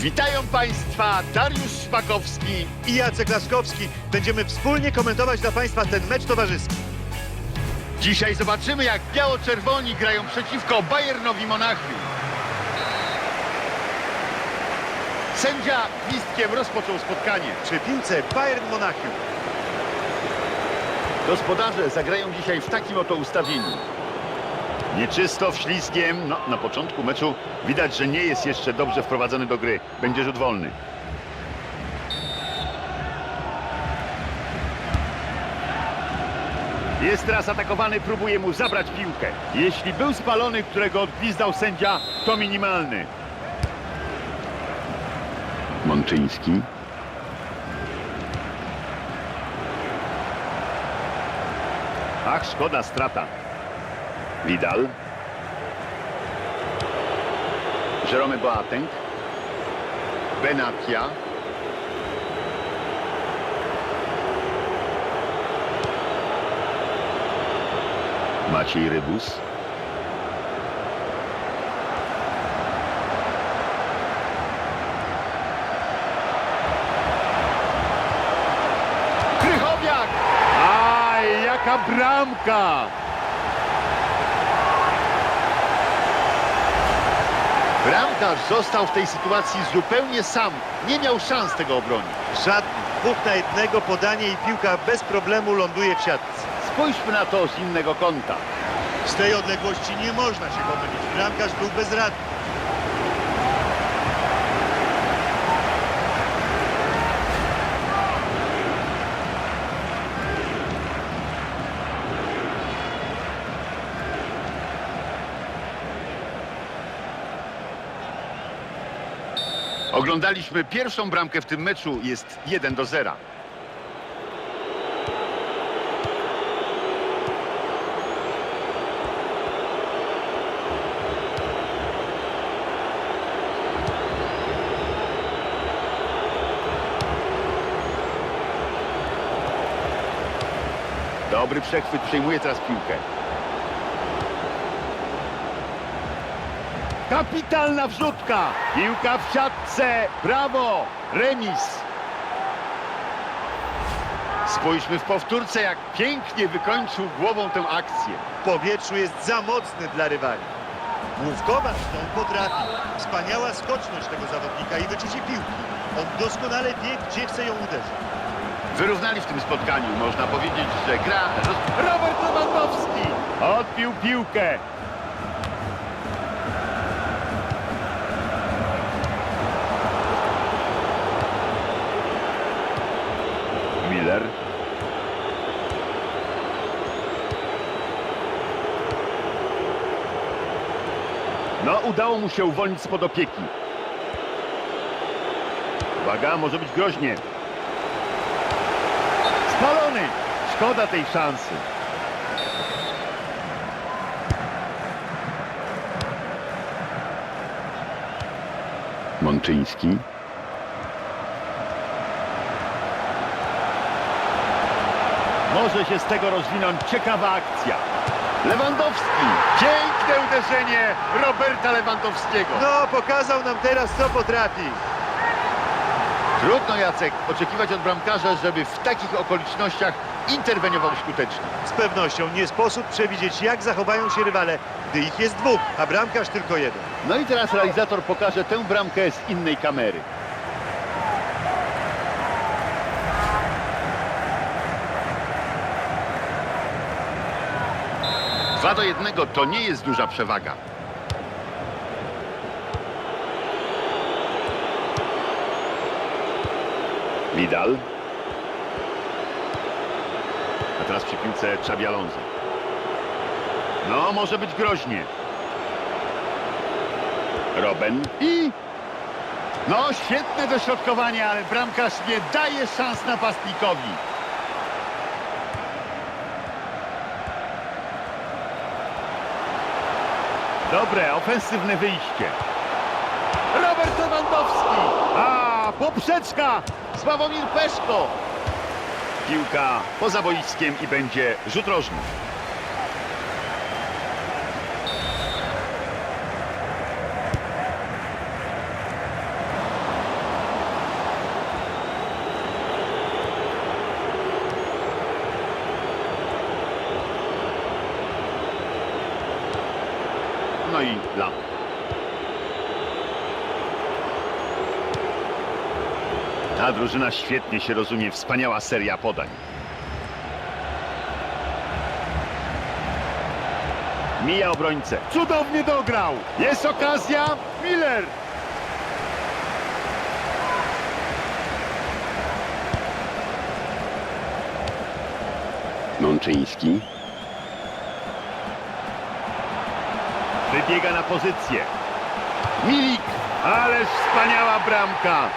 Witają Państwa Dariusz Szpakowski. i Jacek Laskowski. Będziemy wspólnie komentować dla Państwa ten mecz towarzyski. Dzisiaj zobaczymy, jak biało-czerwoni grają przeciwko Bayernowi Monachium. Sędzia gwizdkiem rozpoczął spotkanie. Przy piłce Bayern Monachium. Gospodarze zagrają dzisiaj w takim oto ustawieniu. Nieczysto, wślizgiem. No, na początku meczu widać, że nie jest jeszcze dobrze wprowadzony do gry. Będzie rzut wolny. Jest teraz atakowany, próbuje mu zabrać piłkę. Jeśli był spalony, którego odgwizdał sędzia, to minimalny. Mączyński. Ach, szkoda, strata. Vidal. Jerome Boateng. Benatia. Maciej Rybus. Krychowiak! Aj, jaka bramka! Bramkarz został w tej sytuacji zupełnie sam. Nie miał szans tego obronić. Żadnych. Dwóch na jednego podanie i piłka bez problemu ląduje w siatce. Spójrzmy na to z innego kąta. Z tej odległości nie można się pomylić. Bramkarz był bezradny. Oglądaliśmy pierwszą bramkę w tym meczu. Jest 1 do 0. Dobry przechwyt, przejmuje teraz piłkę. Kapitalna wrzutka! Piłka w siatce! Brawo! Remis! Spójrzmy w powtórce, jak pięknie wykończył głową tę akcję. W powietrzu jest za mocny dla rywali. Główkować to potrafi. Wspaniała skoczność tego zawodnika i wyczucie piłki. On doskonale wie, gdzie chce ją uderzyć. Wyrównali w tym spotkaniu. Można powiedzieć, że gra. Robert Lewandowski! Odbił piłkę. Miller. No, udało mu się uwolnić spod opieki. Uwaga, może być groźnie. Spalony! Szkoda tej szansy. Mączyński. Może się z tego rozwinąć ciekawa akcja. Lewandowski. Piękne uderzenie Roberta Lewandowskiego. No, pokazał nam teraz, co potrafi. Trudno, Jacek, oczekiwać od bramkarza, żeby w takich okolicznościach interweniował skutecznie. Z pewnością nie sposób przewidzieć, jak zachowają się rywale, gdy ich jest dwóch, a bramkarz tylko jeden. No i teraz realizator pokaże tę bramkę z innej kamery. Dwa do jednego to nie jest duża przewaga. Vidal. A teraz przy piłce Xabi Alonso. No, może być groźnie. Robben i... No, świetne dośrodkowanie, ale bramkarz nie daje szans napastnikowi. Dobre, ofensywne wyjście. Robert Lewandowski. A, poprzeczka. Sławomir Peszko. Piłka poza boiskiem i będzie rzut rożny. Lam. Ta drużyna świetnie się rozumie, wspaniała seria podań. Mija obrońcę. Cudownie dograł. Jest okazja. Miller. Mączyński. Wybiega na pozycję. Milik. Ależ wspaniała bramka.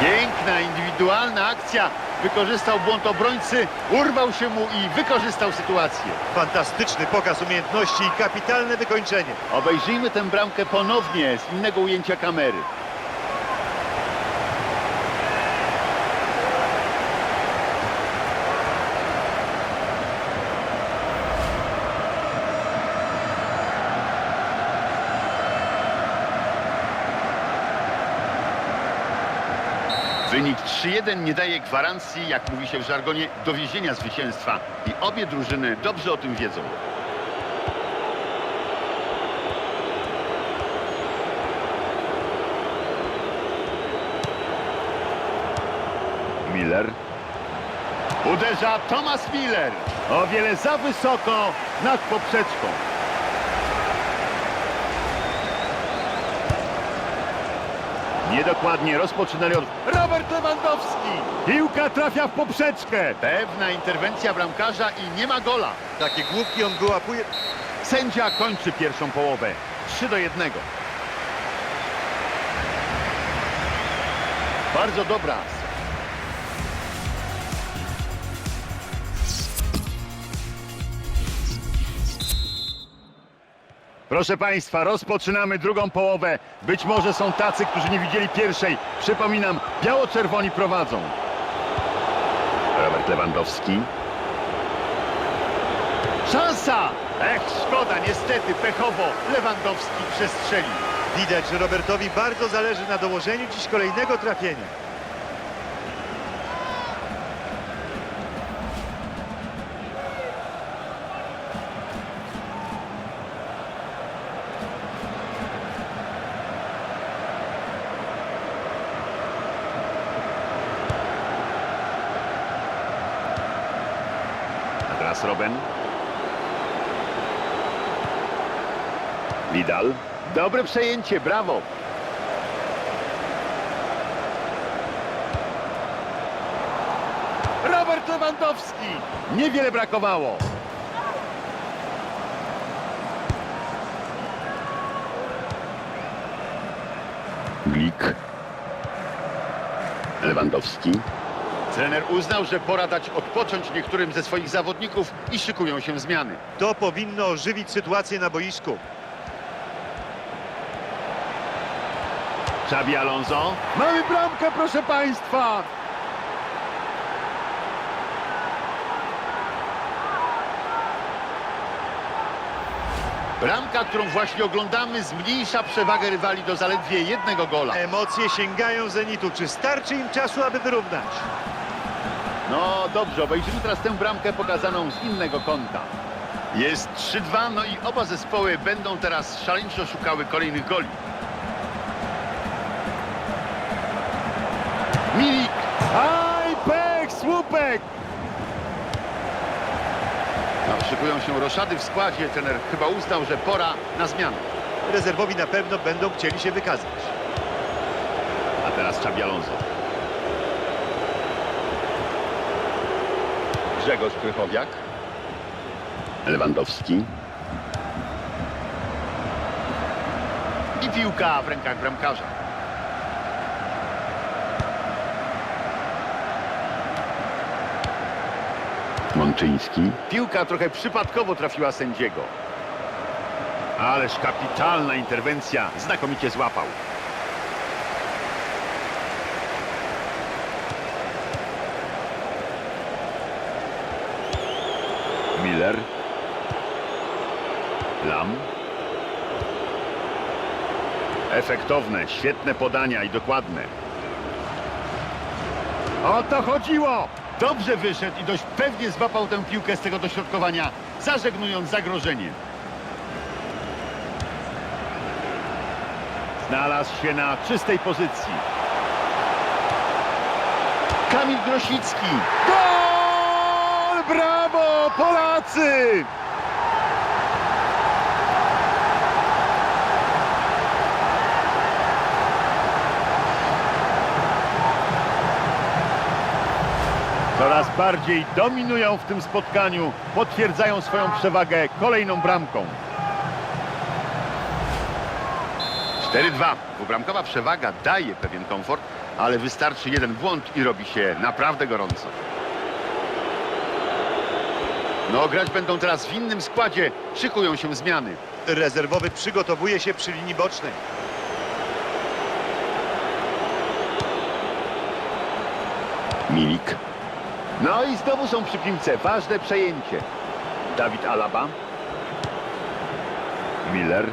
Piękna, indywidualna akcja. Wykorzystał błąd obrońcy, urwał się mu i wykorzystał sytuację. Fantastyczny pokaz umiejętności i kapitalne wykończenie. Obejrzyjmy tę bramkę ponownie z innego ujęcia kamery. Wynik 3-1 nie daje gwarancji, jak mówi się w żargonie, dowiezienia zwycięstwa. I obie drużyny dobrze o tym wiedzą. Miller. Uderza Thomas Miller. O wiele za wysoko nad poprzeczką. Niedokładnie rozpoczynali od Robert Lewandowski. Piłka trafia w poprzeczkę. Pewna interwencja bramkarza i nie ma gola. Takie główki on wyłapuje. Sędzia kończy pierwszą połowę. 3 do 1. Bardzo dobra. Proszę Państwa, rozpoczynamy drugą połowę. Być może są tacy, którzy nie widzieli pierwszej. Przypominam, biało-czerwoni prowadzą. Robert Lewandowski. Szansa! Ech, szkoda, niestety, pechowo. Lewandowski przestrzelił. Widać, że Robertowi bardzo zależy na dołożeniu dziś kolejnego trafienia. Teraz Robben. Vidal. Dobre przejęcie, brawo. Robert Lewandowski. Niewiele brakowało. Glik. Lewandowski. Trener uznał, że pora dać odpocząć niektórym ze swoich zawodników i szykują się zmiany. To powinno ożywić sytuację na boisku. Xabi Alonso. Mamy bramkę, proszę Państwa! Bramka, którą właśnie oglądamy, zmniejsza przewagę rywali do zaledwie jednego gola. Emocje sięgają zenitu. Czy starczy im czasu, aby wyrównać? No dobrze, obejrzymy teraz tę bramkę pokazaną z innego kąta. Jest 3-2, no i oba zespoły będą teraz szaleńczo szukały kolejnych goli. Milik! Aj, pech, słupek! No, szykują się roszady w składzie. Trener chyba uznał, że pora na zmianę. Rezerwowi na pewno będą chcieli się wykazać. A teraz Xabi Alonso. Grzegorz Krychowiak. Lewandowski. I piłka w rękach bramkarza. Mączyński. Piłka trochę przypadkowo trafiła sędziego. Ależ kapitalna interwencja. Znakomicie złapał. Miller. Lam. Efektowne, świetne podania i dokładne. O to chodziło! Dobrze wyszedł i dość pewnie złapał tę piłkę z tego dośrodkowania, zażegnując zagrożenie. Znalazł się na czystej pozycji. Kamil Grosicki. Gol! Brawo, Polacy! Coraz bardziej dominują w tym spotkaniu, potwierdzają swoją przewagę kolejną bramką. 4-2. Dwubramkowa przewaga daje pewien komfort, ale wystarczy jeden błąd i robi się naprawdę gorąco. No, grać będą teraz w innym składzie. Szykują się zmiany. Rezerwowy przygotowuje się przy linii bocznej. Milik. No i znowu są przy piłce. Ważne przejęcie. Dawid Alaba. Miller.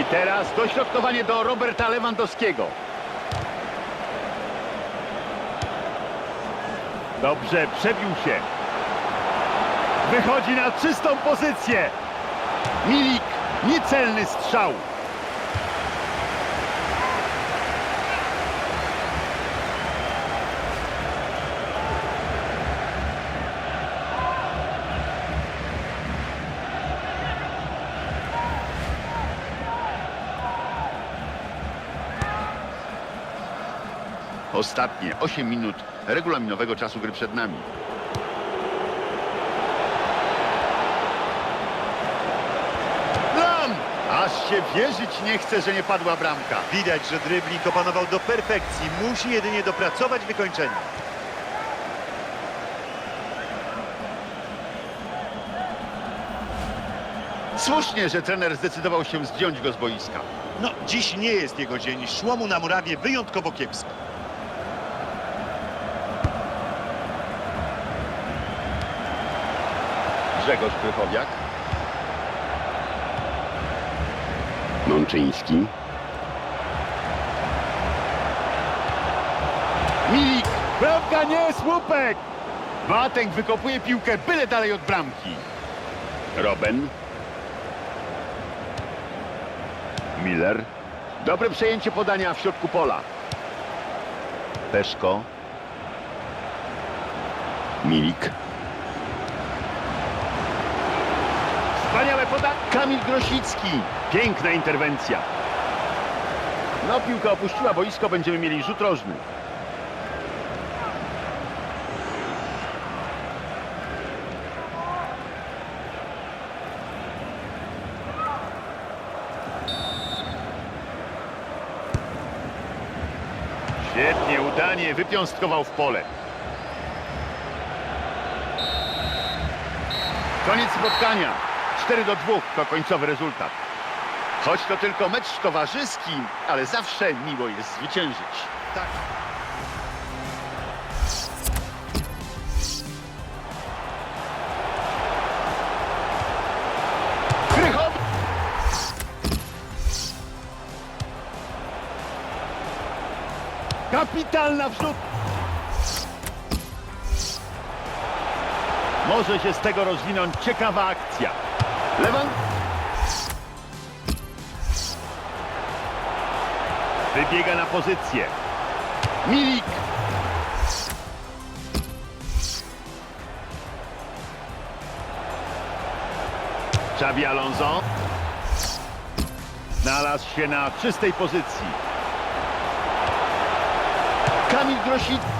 I teraz dośrodkowanie do Roberta Lewandowskiego. Dobrze, przebił się. Wychodzi na czystą pozycję. Milik, niecelny strzał. Ostatnie 8 minut regulaminowego czasu gry przed nami. Lam! Aż się wierzyć nie chce, że nie padła bramka. Widać, że dribbling opanował do perfekcji. Musi jedynie dopracować wykończenie. Słusznie, że trener zdecydował się zdjąć go z boiska. No, dziś nie jest jego dzień. Szło mu na murawie wyjątkowo kiepsko. Grzegorz Krychowiak. Mączyński. Milik! Bramka nie, słupek! Watek wykopuje piłkę byle dalej od bramki. Robben. Miller. Dobre przejęcie podania w środku pola. Peszko. Milik. Wspaniałe podanie. Kamil Grosicki. Piękna interwencja. No, piłka opuściła boisko, będziemy mieli rzut rożny. Świetnie, udanie, wypiąstkował w pole. Koniec spotkania. 4 do 2 to końcowy rezultat. Choć to tylko mecz towarzyski, ale zawsze miło jest zwyciężyć. Tak. Kapitalna wrzut! Może się z tego rozwinąć ciekawa akcja. Lewan... Wybiega na pozycję. Milik! Xabi Alonso. Znalazł się na czystej pozycji. Kamil Grosicki.